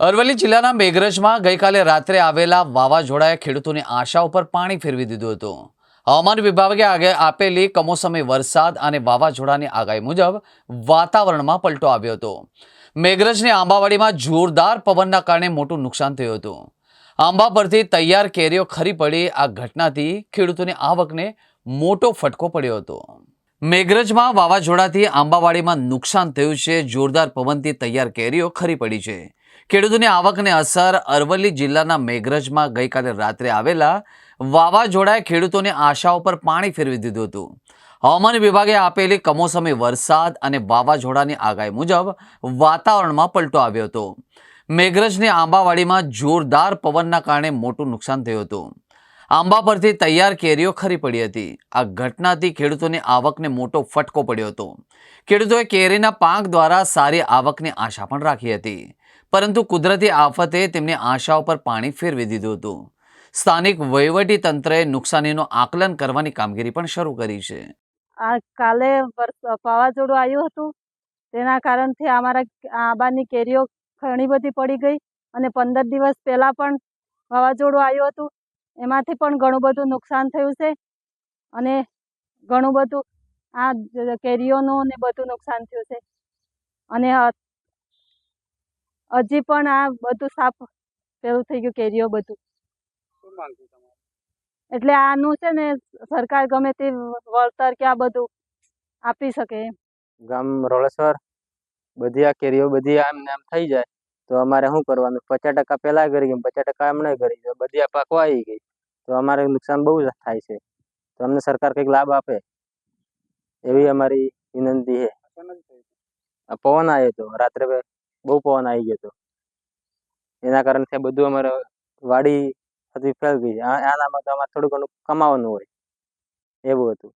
અરવલ્લી જિલ્લાના મેઘરજમાં ગઈકાલે રાત્રે આવેલા વાવાઝોડાએ ખેડૂતોની આશા ઉપર પાણી ફેરવી દીધું હતું. હવામાન વિભાગે આગે આપેલી કમોસમી વરસાદ અને વાવાઝોડાની આગાહી મુજબ વાતાવરણમાં પલટો આવ્યો હતો. મેઘરજની આંબાવાડીમાં જોરદાર પવનના કારણે મોટું નુકસાન થયું હતું. આંબા પરથી તૈયાર કેરીઓ ખરી પડી. આ ઘટનાથી ખેડૂતોની આવકને મોટો ફટકો પડ્યો હતો. મેઘરજમાં વાવાઝોડાથી આંબાવાડીમાં નુકસાન થયું છે. જોરદાર પવનથી તૈયાર કેરીઓ ખરી પડી છે. ખેડૂતોની આવકને અસર અરવલ્લી જિલ્લાના મેઘરજમાં ગઈકાલે રાત્રે આવેલા વાવાઝોડાએ ખેડૂતોની આશાઓ પર પાણી ફેરવી દીધું હતું. હવામાન વિભાગે આપેલી કમોસમી વરસાદ અને વાવાઝોડાની આગાહી મુજબ વાતાવરણમાં પલટો આવ્યો હતો. મેઘરજની આંબાવાડીમાં જોરદાર પવનના કારણે મોટું નુકસાન થયું હતું. આંબા પરથી તૈયાર કેરીઓ ખરી પડી હતી. આ ઘટનાથી ખેડૂતોની આવકને મોટો ફટકો પડ્યો હતો. ખેડૂતોએ કેરીના પાક દ્વારા સારી આવકની આશા પણ રાખી હતી. પરંતુ કુદરતી આફતે તેમની આશાઓ પર પાણી ફેરવી દીધું હતું. સ્થાનિક વહીવટી તંત્રએ નુકસાનીનું આકલન કરવાની કામગીરી પણ શરૂ કરી છે. આ કાલે વાવાઝોડું આવ્યું હતું. તેના કારણથી અમારા આંબાની કેરીઓ ઘણી બધી પડી ગઈ અને પંદર દિવસ પહેલાં પણ વાવાઝોડું આવ્યું હતું. એમાંથી પણ ઘણું બધું નુકસાન થયું છે અને ઘણું બધું આ કેરીઓનું ને બધું નુકસાન થયું છે. અને હજી પણ આ બધું સાફ પેલું થઈ ગયું કેરીઓ બધું. એટલે આનું છે ને સરકાર ગમે તે વળતર કે આ બધું આપી શકે એમ. ગામ રોળેશ્વર બધી આ કેરીઓ બધી આમ ને આમ થઈ જાય તો અમારે શું કરવાનું? પચાસ ટકા પહેલા કરી ગઈ પચાસ ટકા એમણે કરી તો બધી આ પાકવા આવી ગઈ. તો અમારે નુકસાન બહુ થાય છે. તો અમને સરકાર કંઈક લાભ આપે. એવી અમારી વિનંતી છે. પવન આવ્યો હતો રાત્રે બે- બહુ પવન આવી ગયો હતો. એના કારણે બધું અમારે વાડી હતી ફેલ ગઈ. આનામાં તો અમારે થોડું ઘણું કમાવાનું હોય. એવું હતું.